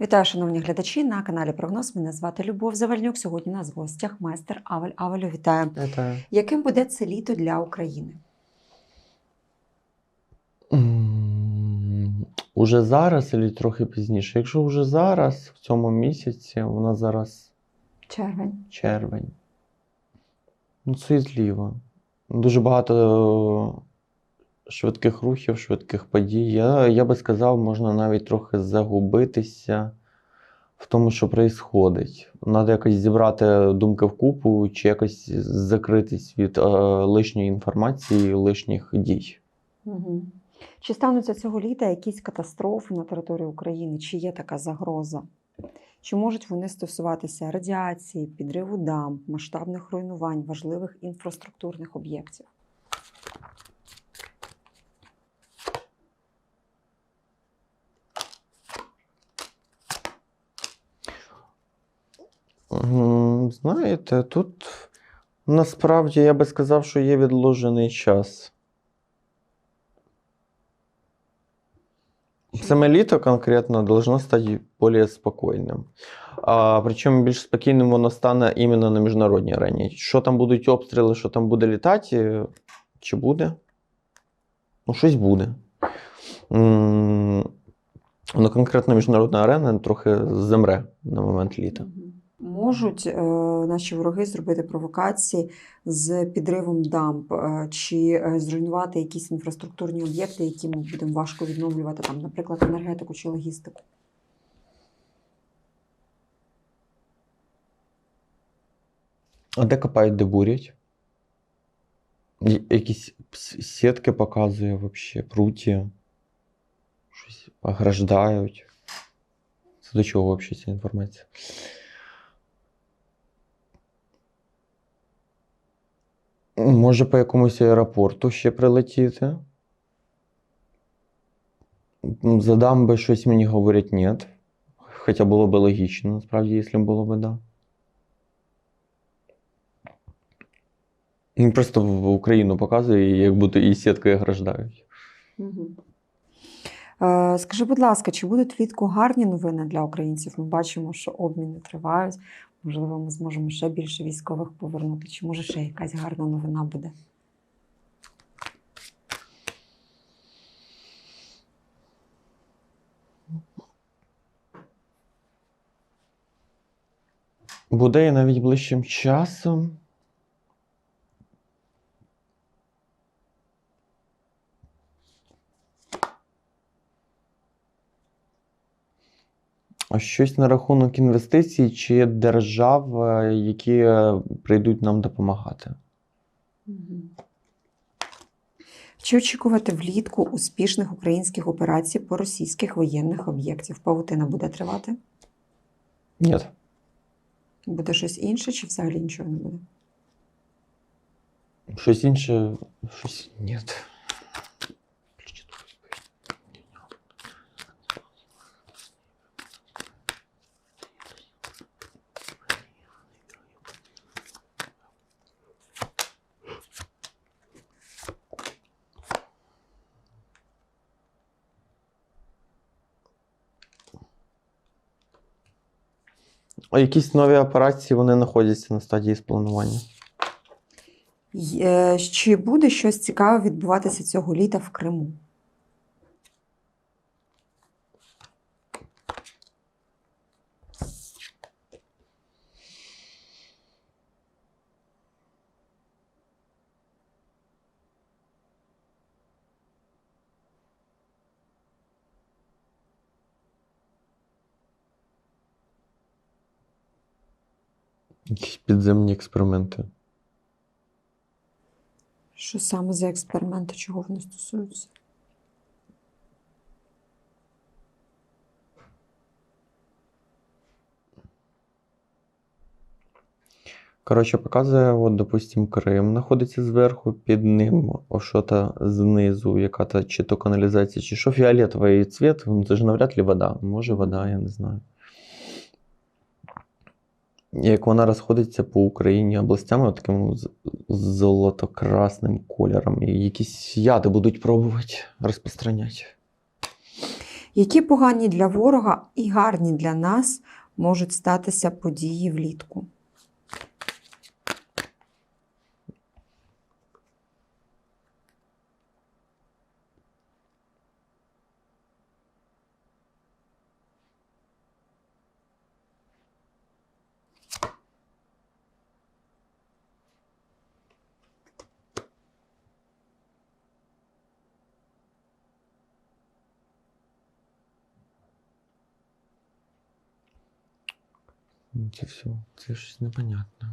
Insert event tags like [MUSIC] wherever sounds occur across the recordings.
Вітаю, шановні глядачі на каналі Прогноз. Мене звати Любов Завальнюк. Сьогодні у нас в гостях майстер Авель. Авелю, вітаю. Вітаю. Яким буде це літо для України? М, Уже зараз, або трохи пізніше. Якщо вже зараз, в цьому місяці, у нас зараз Червень. червень. Ну, світліво. Дуже багато швидких рухів, швидких подій. Я, я би сказав, можна навіть трохи загубитися в тому, що відбувається. Треба якось зібрати думки вкупу, чи якось закритись від е, лишньої інформації, лишніх дій. Угу. Чи стануться цього літа якісь катастрофи на території України? Чи є така загроза? Чи можуть вони стосуватися радіації, підриву дам, масштабних руйнувань, важливих інфраструктурних об'єктів? Знаєте, тут насправді я би сказав, що є відложений час. Саме літо конкретно должно стати більш спокійним. А, причому більш спокійним воно стане іменно на міжнародній арені. Що там будуть обстріли, що там буде літати, чи буде? Ну, щось буде. Ну, конкретно міжнародна арена трохи замре на момент літа. Можуть е, наші вороги зробити провокації з підривом дамб е, чи е, зруйнувати якісь інфраструктурні об'єкти, які ми будемо важко відновлювати, там, наприклад, енергетику чи логістику. А де копають, де бурять? Якісь сітки показує вообще, пруті. Щось ограждають. Це до чого взагалі ця інформація? Може по якомусь аеропорту ще прилетіти? М, За дамби щось мені говорять ні. Хоча було б логічно, насправді, якщо було б да. Він просто в Україну показує, як будто і сіткою ограждають. Е, скажи, будь ласка, чи будуть влітку гарні новини для українців? Ми бачимо, що обміни тривають. Можливо, ми зможемо ще більше військових повернути, чи може ще якась гарна новина буде? Буде і навіть ближчим часом. А щось на рахунок інвестицій чи держав, е, які е, прийдуть нам допомагати. Чи очікувати влітку успішних українських операцій по російських воєнних об'єктів? Павутина буде тривати? Ні. Буде щось інше, чи взагалі нічого не буде? Щось інше. Щось. Ні. Якісь нові операції вони знаходяться на стадії спланування. Е, Чи буде щось цікаве відбуватися цього літа в Криму? Якісь підземні експерименти. Що саме за експерименти, чого вони стосуються? Коротше, показує, от, допустим, Крим знаходиться зверху, під ним що-то знизу, яка то чи то каналізація, чи що фіолетовий цвіт, ну це ж навряд ли вода. Може, вода, я не знаю. Як вона розходиться по Україні областями, таким золотокрасним кольором, і якісь яди будуть пробувати розпространяти. Які погані для ворога і гарні для нас можуть статися події влітку? Це все, це щось непонятне.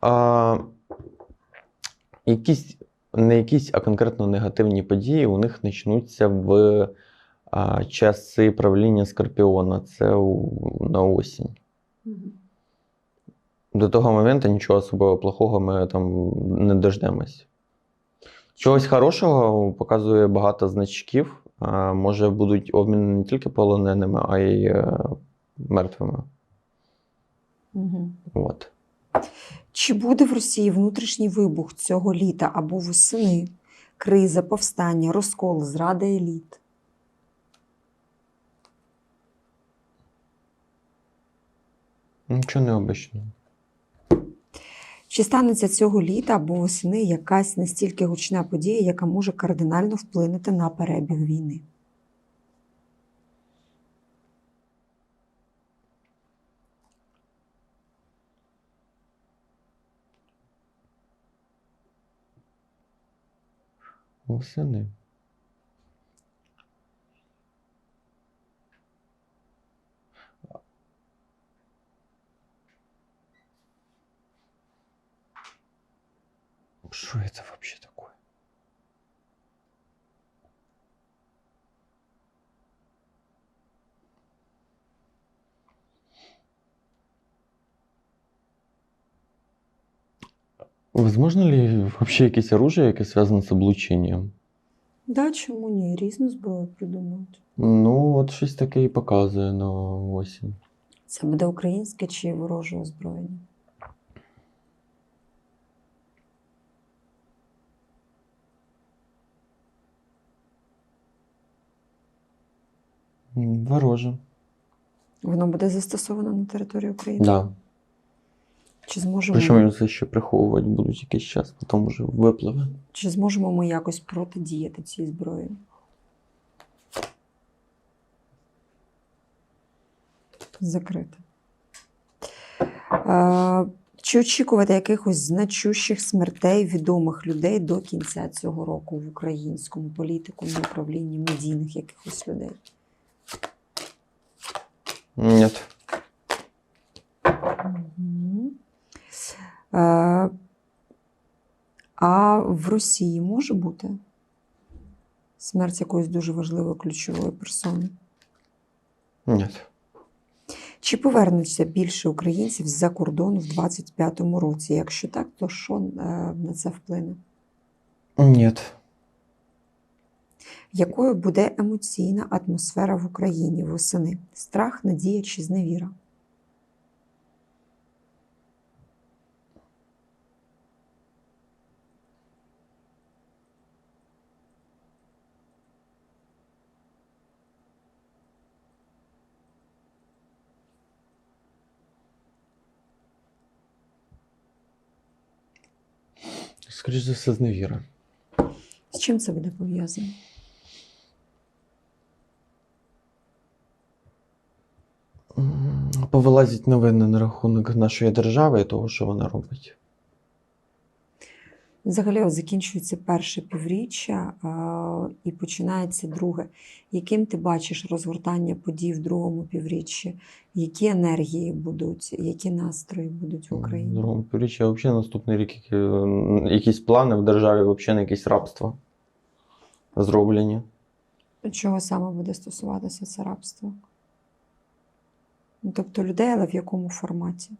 А, якісь, не якісь, а конкретно негативні події у них почнуться в а, часи правління Скорпіона. Це у, на осінь. До того моменту нічого особливо плохого ми там не дождемось. Чогось хорошого показує багато значків. А, може, будуть обміни не тільки полоненими, а й е, мертвими. Угу. От. Чи буде в Росії внутрішній вибух цього літа або восени? Криза, повстання, розкол, зрада еліт? Нічого необичного. Чи станеться цього літа або восени якась настільки гучна подія, яка може кардинально вплинути на перебіг війни? Восени. Что это вообще Возможно ли вообще якесь оружие, яке зв'язане з облученням? Да, чому ні? Різну зброю придумають. Ну, от щось таке і показує на осінь. Це буде українське чи вороже озброєння? М, Вороже. Воно буде застосовано на території України? Да. Чи зможемо, Причому це ще приховувати будуть якийсь час, потім вже випливе. чи зможемо ми якось протидіяти цій зброї? Закрито. Е, Чи очікувати якихось значущих смертей відомих людей до кінця цього року в українському політику, на управлінні медійних якихось людей? Ні. Мгм. Е, А в Росії може бути смерть якоїсь дуже важливої ключової персони? Ні. Чи повернуться більше українців з-за кордону в 25-му році? Якщо так, то що е, на це вплине? Ні. Якою буде емоційна атмосфера в Україні восени? Страх, надія чи зневіра? Скоріше за все, зневіра. З чим це буде пов'язано? Повилазять новини на рахунок нашої держави і того, що вона робить. Взагалі, от закінчується перше півріччя а, і починається друге. Яким ти бачиш розгортання подій в другому півріччі? Які енергії будуть, які настрої будуть в В Україні? другому півріччі взагалі наступний рік які- якісь плани в державі взагалі на якесь рабство зроблені. Чого саме буде стосуватися це рабство? Ну, тобто людей, але в якому форматі?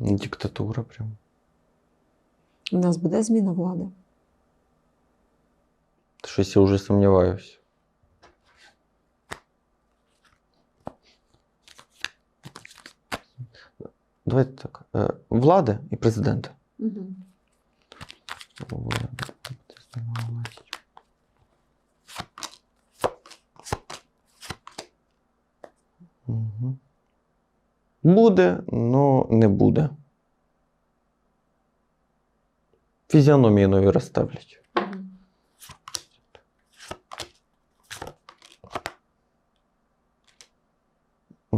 Диктатура прям. У нас буде зміна влади? Щось я вже сумніваюся. Давайте так. е, Влада і президент. Угу. Влада. Угу. Буде, но не буде. Фізіономії нові розставлять.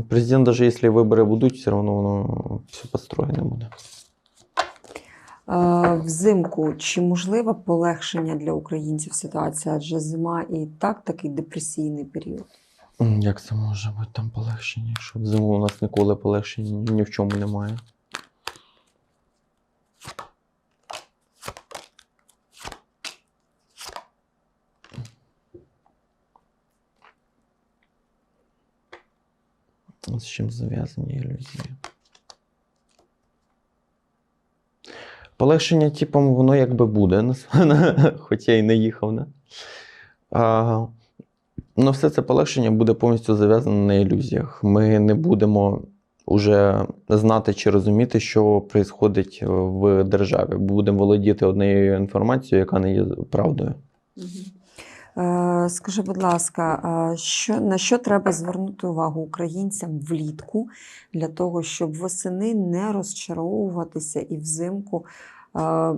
Президент, даже если выборы будут, все равно воно все построєне буде. Е, Взимку чи можливе полегшення для українців ситуація? Адже зима і так такий депресійний період. Як це може бути там полегшення? Що взиму у нас ніколи полегшення ні в чому немає. З чим зв'язані ілюзії? Полегшення, типом, воно якби буде, [LAUGHS] хоча й не їхав, не? А, Ну, все це полегшення буде повністю зав'язане на ілюзіях. Ми не будемо вже знати чи розуміти, що відбувається в державі. Будемо володіти однією інформацією, яка не є правдою. Е, Скажи, будь ласка, що, на що треба звернути увагу українцям влітку для того, щоб восени не розчаровуватися і взимку е,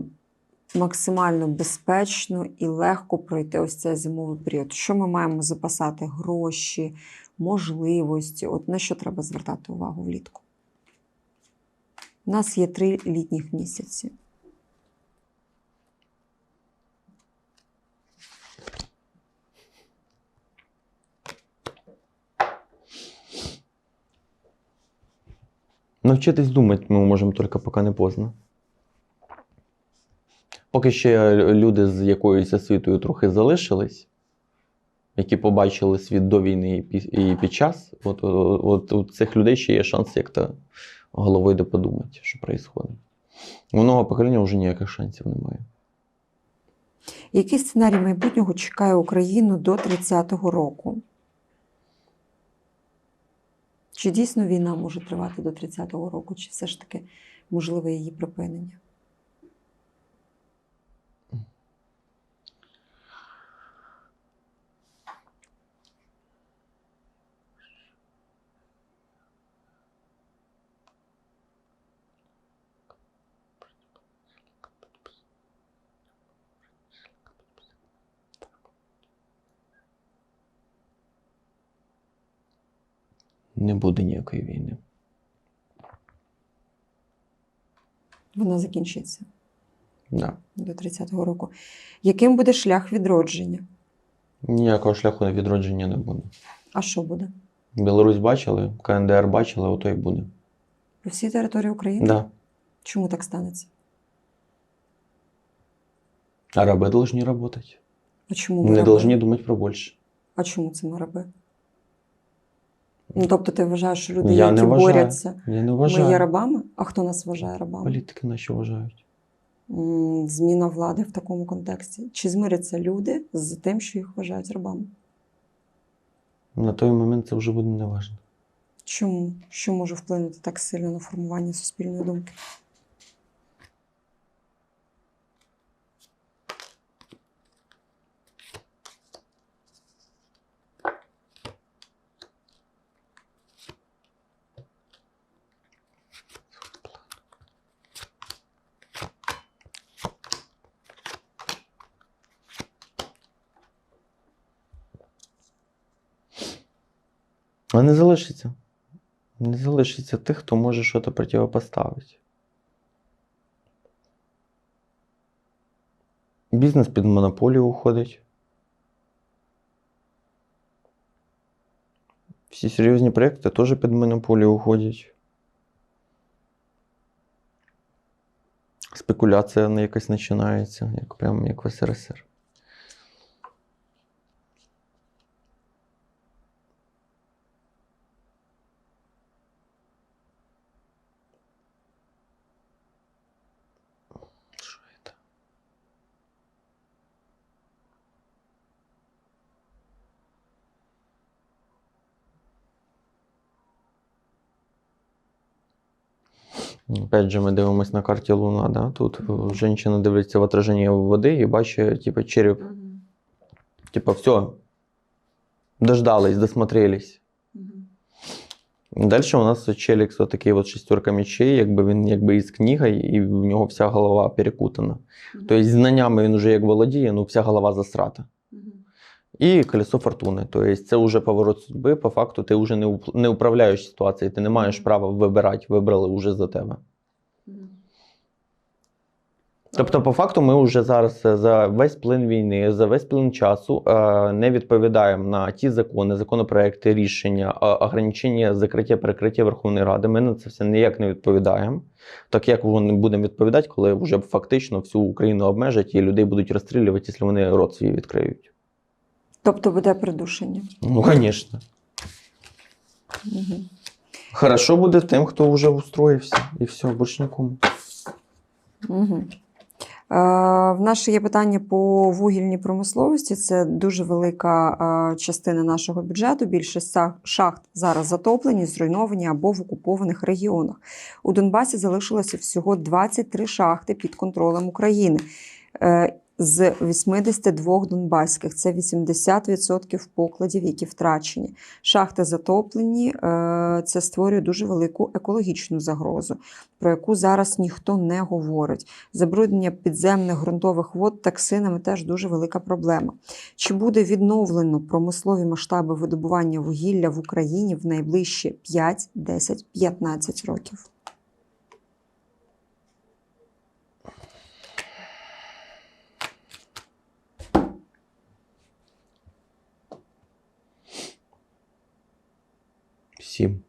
максимально безпечно і легко пройти ось цей зимовий період? Що ми маємо запасати? Гроші, можливості? От на що треба звертати увагу влітку? У нас є три літніх місяці. Навчитись думати ми можемо тільки поки не поздно. Поки ще люди з якоюсь освітою трохи залишились, які побачили світ до війни і під час, от, от, от у цих людей ще є шанс як-то головою де подумати, що відбувається. У нового покоління вже ніяких шансів немає. Який сценарій майбутнього чекає Україну до 30-го року? Чи дійсно війна може тривати до 30-го року, чи все ж таки можливе її припинення? Не буде ніякої війни. Вона закінчиться Да. до 30-го року. Яким буде шлях відродження? Ніякого шляху відродження не буде. А що буде? Білорусь бачили, КНДР бачили, ото й буде. По всій території України? Да. Чому так станеться? Араби должны работать. А чому ми Не должны думать про больше. А чому це ми раби? Ну, тобто ти вважаєш, що люди, Я які не вважаю. борються, Я не вважаю. ми є рабами? А хто нас вважає рабами? Політики наші вважають. М, зміна влади в такому контексті? Чи змиряться люди з тим, що їх вважають рабами? На той момент це вже буде неважно. Чому? Що може вплинути так сильно на формування суспільної думки? А не залишиться. Не залишиться тих, хто може щось противопоставити. Бізнес під монополію уходить. Всі серйозні проекти теж під монополію уходять. Спекуляція якась починається, як прямо як в СРСР. Опять же, ми дивимося на карті Луна, да? Тут Мгм. жінка дивиться в отраження води і бачить, типу, череп Типа, все, дождались, досмотрелись. Далі у нас Челікс, отакий от шестерка мечей, якби він якби із книгою, і в нього вся голова перекутана. Тобто знаннями він вже як володіє, ну вся голова засрата. І колесо фортуни. Тобто це вже поворот судьби. По факту ти вже не, не управляєш ситуацією, ти не маєш права вибирати, вибрали вже за тебе. Тобто, по факту, ми вже зараз е, за весь плин війни, за весь плин часу е, не відповідаємо на ті закони, законопроекти, рішення, ограничення, закриття, перекриття Верховної Ради. Ми на це все ніяк не відповідаємо. Так як вони будемо відповідати, коли вже фактично всю Україну обмежать і людей будуть розстрілювати, якщо вони рот свій відкриють. Тобто буде придушення. Ну, звісно. Угу. Хорошо буде тим, хто вже устроївся, і все, більше нікому. Угу. Е, в нас є питання по вугільній промисловості. Це дуже велика е, частина нашого бюджету. Більше шахт зараз затоплені, зруйновані або в окупованих регіонах. У Донбасі залишилося всього 23 шахти під контролем України. З 82 донбаських це 80% покладів, які втрачені. Шахти затоплені. е, Це створює дуже велику екологічну загрозу, про яку зараз ніхто не говорить. Забруднення підземних ґрунтових вод токсинами теж дуже велика проблема. Чи буде відновлено промислові масштаби видобування вугілля в Україні в найближчі 5, 10, 15 років? Сім.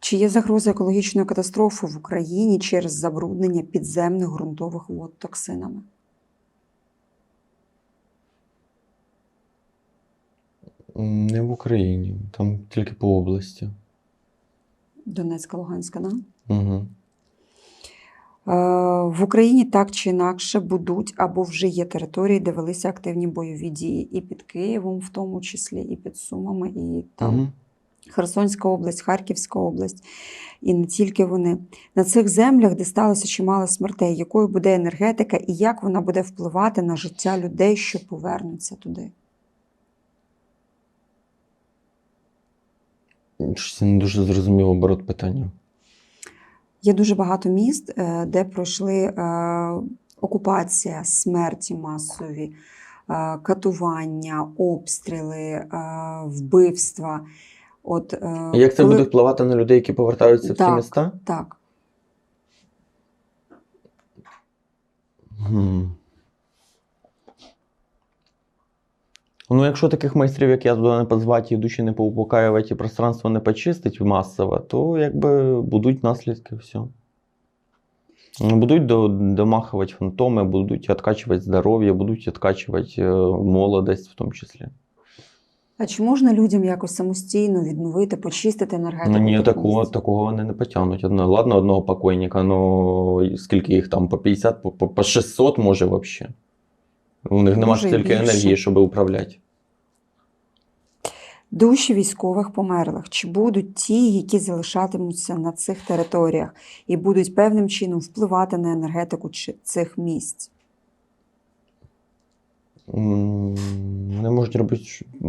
Чи є загроза екологічної катастрофи в Україні через забруднення підземних ґрунтових вод токсинами? Не в Україні, там тільки по області. Донецька, Луганська, да? Угу. Е, В Україні так чи інакше будуть або вже є території, де велися активні бойові дії, і під Києвом, в тому числі, і під Сумами, і там Угу. Херсонська область, Харківська область, і не тільки вони. На цих землях, де сталося чимало смертей, якою буде енергетика і як вона буде впливати на життя людей, що повернуться туди? Щось не дуже зрозумів оборот питання. Є дуже багато міст, е, де пройшли е, окупація, смерті масові, е, катування, обстріли, вбивства. От, Як це коли- буде впливати на людей, які повертаються в ці міста? Так. Хм. Ну, якщо таких майстрів, як я туди не позвати, і душі не поупокаювати, і пространство не почистить масово, то якби будуть наслідки все. Будуть домахувати фантоми, будуть відкачувати здоров'я, будуть відкачувати е, молодість в тому числі. А чи можна людям якось самостійно відновити, почистити енергетику? Ну, ні, такого, такого вони не потягнуть. Одно, ладно, одного покойника, но скільки їх там, по 50, по, по- по 600 може взагалі. У них нема стільки більше. енергії, щоб управляти. Душі військових померлих. Чи будуть ті, які залишатимуться на цих територіях і будуть певним чином впливати на енергетику цих місць? Не можуть робити,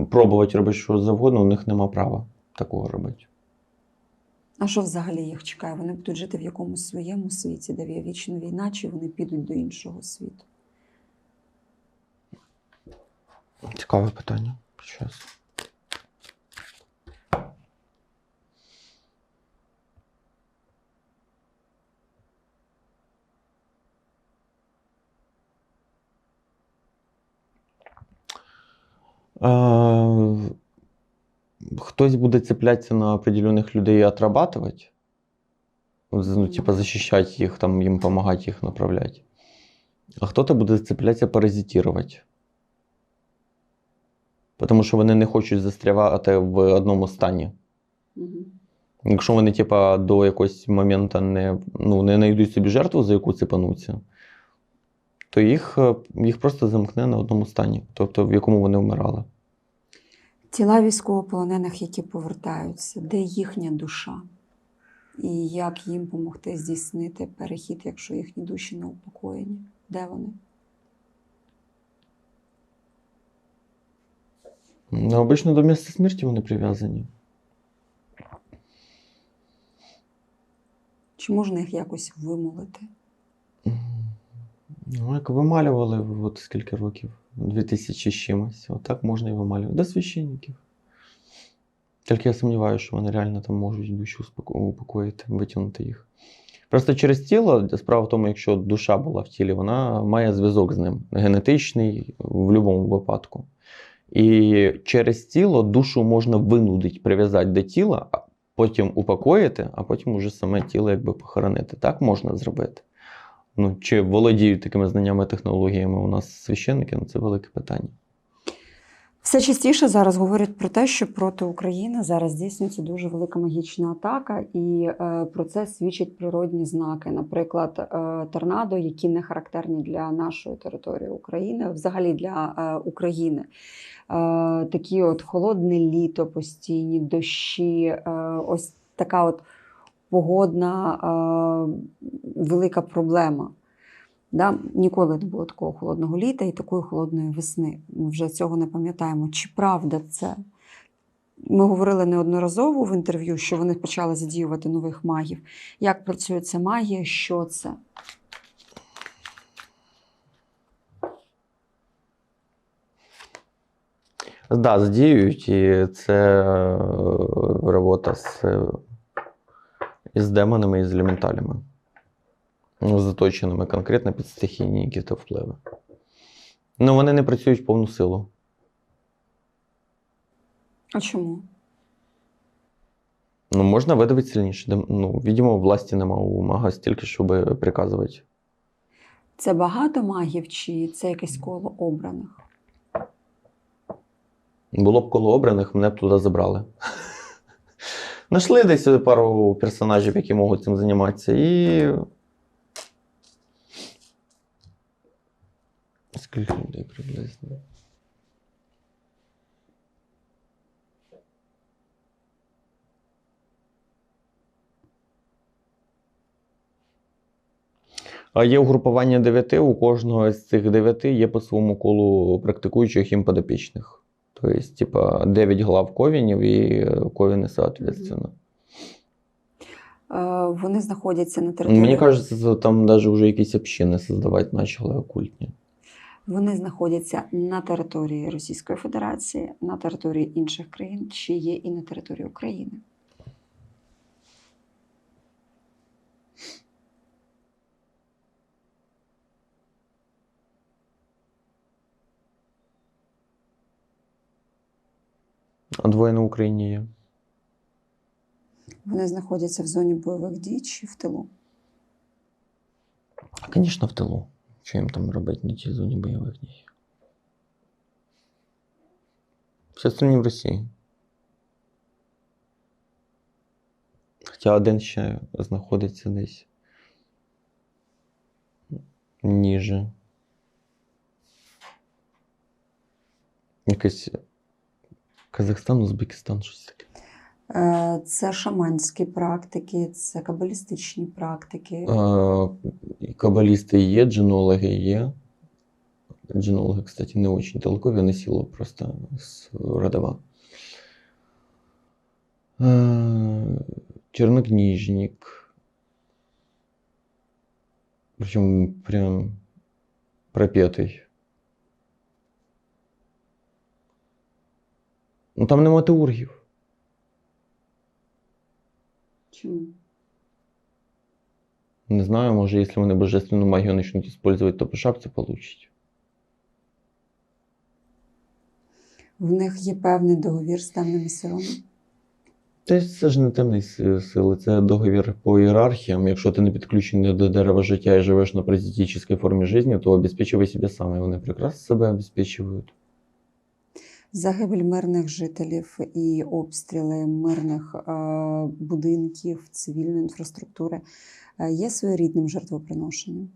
пробувати робити що завгодно, у них нема права такого робити. А що взагалі їх чекає? Вони будуть жити в якомусь своєму світі, де є вічна війна, чи вони підуть до іншого світу? Цікаве питання. Щас. Е, Хтось буде цеплятися на определених людей і отрабатувати, ну, типа захищати їх, там, їм допомагати їх направляти. А хтось буде цеплятися паразитувати. Тому що вони не хочуть застрявати в одному стані. Якщо вони, типа, до якогось моменту не, ну, не знайдуть собі жертву, за яку цепануться, то їх, їх просто замкне на одному стані, тобто в якому вони вмирали. Тіла військовополонених, які повертаються, де їхня душа? І як їм допомогти здійснити перехід, якщо їхні душі не упокоєні? Де вони? Ну, обично до місця смерті вони прив'язані. Чи можна їх якось вимолити? Ну, як вималювали от скільки років? 2000 з чимось. Отак можна і вималювати. До священників. Тільки я сумніваюся, що вони реально там можуть душу упокоїти, витягнути їх. Просто через тіло, справа в тому, якщо душа була в тілі, вона має зв'язок з ним, генетичний в будь-якому випадку. І через тіло душу можна винудити, прив'язати до тіла, а потім упокоїти, а потім уже саме тіло якби похоронити. Так можна зробити. Ну, чи володіють такими знаннями технологіями у нас священники, ну це велике питання. Все частіше зараз говорять про те, що проти України зараз здійснюється дуже велика магічна атака, і е, про це свідчать природні знаки, наприклад, е, торнадо, які не характерні для нашої території України, взагалі для е, України. Такі от холодне літо, постійні дощі, ось така от погодна велика проблема. Да? Ніколи не було такого холодного літа і такої холодної весни. Ми вже цього не пам'ятаємо. Чи правда це? Ми говорили неодноразово в інтерв'ю, що вони почали задіювати нових магів. Як працює ця магія? Що це? Да, задіюють, і це е, робота з, е, із демонами і з елементалями. Ну, заточеними конкретно під стихійні якісь то впливи. Ну, вони не працюють в повну силу. А чому? Ну, можна видавити сильніше. Ну, відомо, власті нема у мага стільки, щоб приказувати. Це багато магів, чи це якесь коло обраних? Було б коло обраних, мене б туди забрали. [LAUGHS] Нашли десь пару персонажів, які можуть цим займатися, і. Скільки людей приблизно? А є угрупування дев'яти, у кожного з цих дев'яти є по своєму колу практикуючих їм подопічних. Тобто, типа, 9 глав ковінів і е, ковіни, соответственно. Е, Вони знаходяться на території. Мені кажеться, там навіть вже якісь общини создавати почали окультні. Вони знаходяться на території Російської Федерації, на території інших країн, чи є і на території України. А двоє на Україні є. Вони знаходяться в зоні бойових дій чи в тилу. Звісно, в тилу. Що їм там робити на тій зоні бойових дій? Все остальні в Росії. Хоча один ще знаходиться десь ніже. Якийсь Казахстан, Узбекистан, щось таке. Е, Це шаманські практики, це кабалістичні практики. Е, Кабалісти є, джинологи є. Джинологи, кстати, не очень толкові, вони сіло просто з родова. Е, Чернокнижник. Причем прям пропетый. Ну там нема теургів. Чому? Не знаю, може, якщо вони божественну магію почнуть использовать, то по шапці получить. В них є певний договір з темними силами. Та це ж не темні сили, це договір по ієрархіям. Якщо ти не підключений до дерева життя і живеш на паразитичній формі життя, то обезпечивай себе сам. І вони прекрасно себе обезпечують. Загибель мирних жителів і обстріли мирних е, будинків, цивільної інфраструктури е, є своєрідним жертвоприношенням.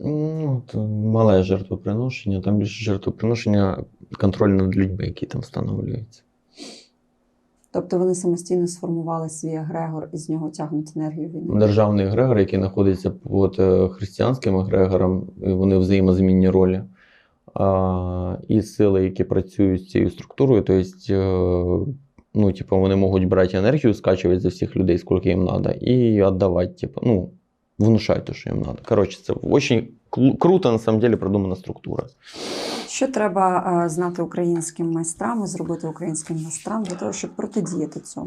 Ну, мале жертвоприношення, там більше жертвоприношення контроль над людьми, які там встановлюються. Тобто вони самостійно сформували свій егрегор і з нього тягнуть енергію війни. Державний егрегор, який знаходиться під е, християнським егрегором, і вони взаємозмінні ролі. І сили, які працюють з цією структурою. Тобто, ну, типу, вони можуть брати енергію, скачувати за всіх людей, скільки їм треба, і віддавати, типу, ну, внушати те, що їм треба. Коротше, це дуже круто, на самом деле, продумана структура. Що треба е, знати українським майстрам і зробити українським майстрам для того, щоб протидіяти цьому?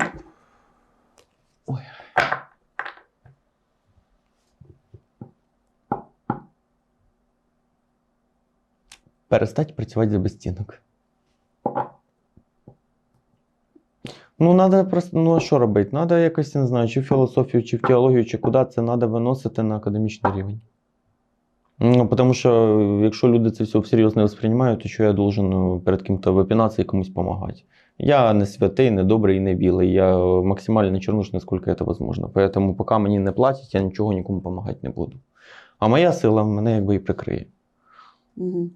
Перестать працювати за безстінок. Ну, треба просто, ну а що робити? Треба якось, не знаю, чи в філософію, чи в теологію, чи куди це треба виносити на академічний рівень. Ну, тому що якщо люди це все всерйоз не восприймають, то що я должен ну, перед ким-то випінатися і комусь допомагати. Я не святий, не добрий, не білий. Я максимально чернуш, наскільки це можливо. Поэтому, поки мені не платять, я нічого нікому допомагати не буду. А моя сила мене якби і прикриє. Угу.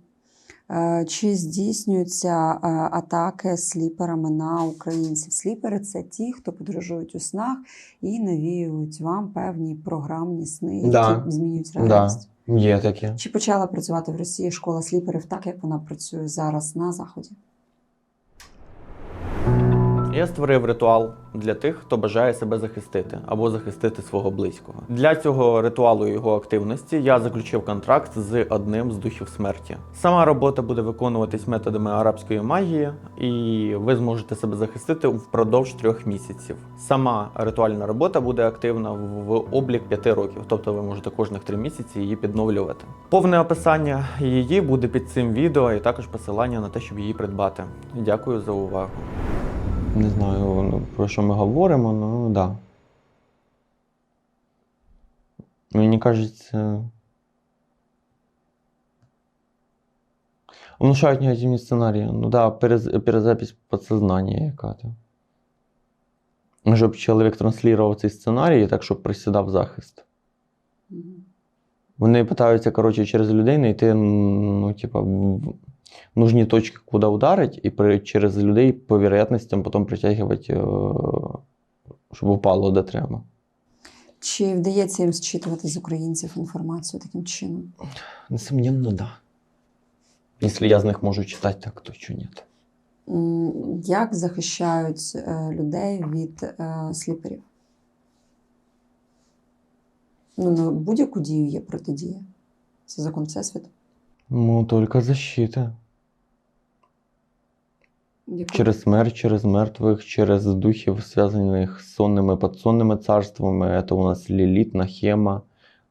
Е, Чи здійснюються е, атаки сліперами на українців? Сліпери це ті, хто подорожують у снах і навіюють вам певні програмні сни, Да. які змінюють Да. Є таке. Чи почала працювати в Росії школа сліперів так, як вона працює зараз на заході? Я створив ритуал для тих, хто бажає себе захистити або захистити свого близького. Для цього ритуалу і його активності я заключив контракт з одним з духів смерті. Сама робота буде виконуватись методами арабської магії, і ви зможете себе захистити впродовж трьох місяців. Сама ритуальна робота буде активна в облік п'яти років, тобто ви можете кожних три місяці її підновлювати. Повне описання її буде під цим відео, і також посилання на те, щоб її придбати. Дякую за увагу. Не знаю, ну, про що ми говоримо, ну так. Да. Мені кажеться. Внушають негативні сценарії. Ну да, перез, перезапись подсознання яка-то. Щоб чоловік транслював цей сценарій так, щоб присідав захист. Вони питаються, коротше, через людей знайти, ну, типа, нужні точки, куди ударить, і при, через людей по вероятностям потім притягувати, е, щоб упало де треба. Чи вдається їм зчитувати з українців інформацію таким чином? Несомненно, да. Якщо я з них можу читати, так то що ні. Як захищають е, людей від е, сліперів? Ну, на будь-яку дію є протидія. Це закон Всесвіту. Ну, тільки защита. Яку- Через смерть, через мертвих, через духів, зв'язаних з сонними підсонними царствами. Це у нас Ліліт, Нахема.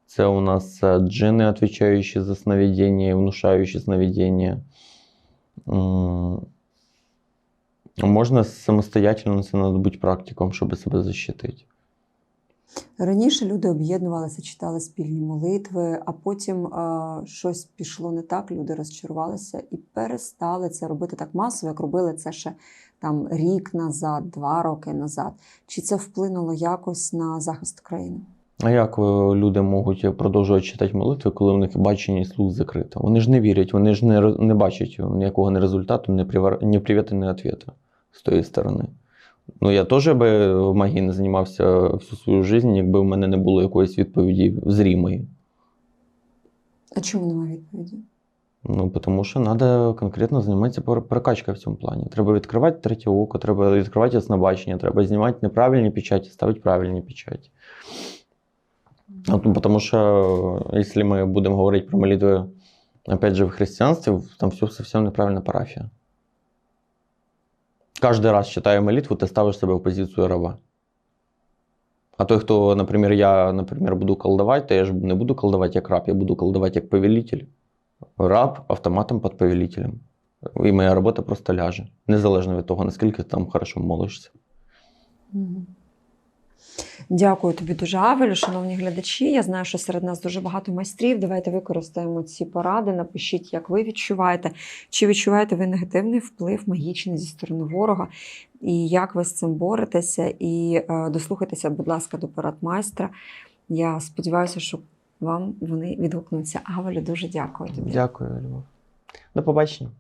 Це у нас е, джини, відповідаючі за сновидіння і внушаючі сновидіння. Можна самостоятельно, це треба бути практиком, щоб себе захистити. Раніше люди об'єднувалися, читали спільні молитви, а потім е, щось пішло не так, люди розчарувалися і перестали це робити так масово, як робили це ще там рік назад, два роки назад. Чи це вплинуло якось на захист країни? А як е, люди можуть продовжувати читати молитви, коли у них бачення і слух закрито? Вони ж не вірять, вони ж не, не бачать ніякого не результату, ні привар- ні привіта, ні відповіда з тої сторони. Ну, я теж би в магії не займався всю свою життя, якби в мене не було якоїсь відповіді зрімої. А чому немає відповіді? Ну, тому що треба конкретно займатися прокачкою в цьому плані. Треба відкривати третє око, треба відкривати яснобачення, треба знімати неправильні печаті, ставити правильні печаті. Ну, ну, Потому что если мы будем говорить про молитвы, опять же, в христианстве, там все совсем неправильно парафия. Каждый раз, читая молитву, ты ставишь себя в позицию раба. А той, хто, наприклад, я, наприклад, буду колдувати, то я ж не буду колдувати як раб, я буду колдувати як повелитель. Раб автоматом під повелителем. І моя робота просто ляже. Незалежно від того, наскільки ти там хорошо молишся. Дякую тобі дуже, Авелю, шановні глядачі. Я знаю, що серед нас дуже багато майстрів. Давайте використаємо ці поради. Напишіть, як ви відчуваєте, чи відчуваєте ви негативний вплив магічний зі сторони ворога, і як ви з цим боретеся. І е, дослухайтеся, будь ласка, до порад майстра. Я сподіваюся, що вам вони відгукнуться. Авелю, дуже дякую тобі. Дякую, Любов. До побачення.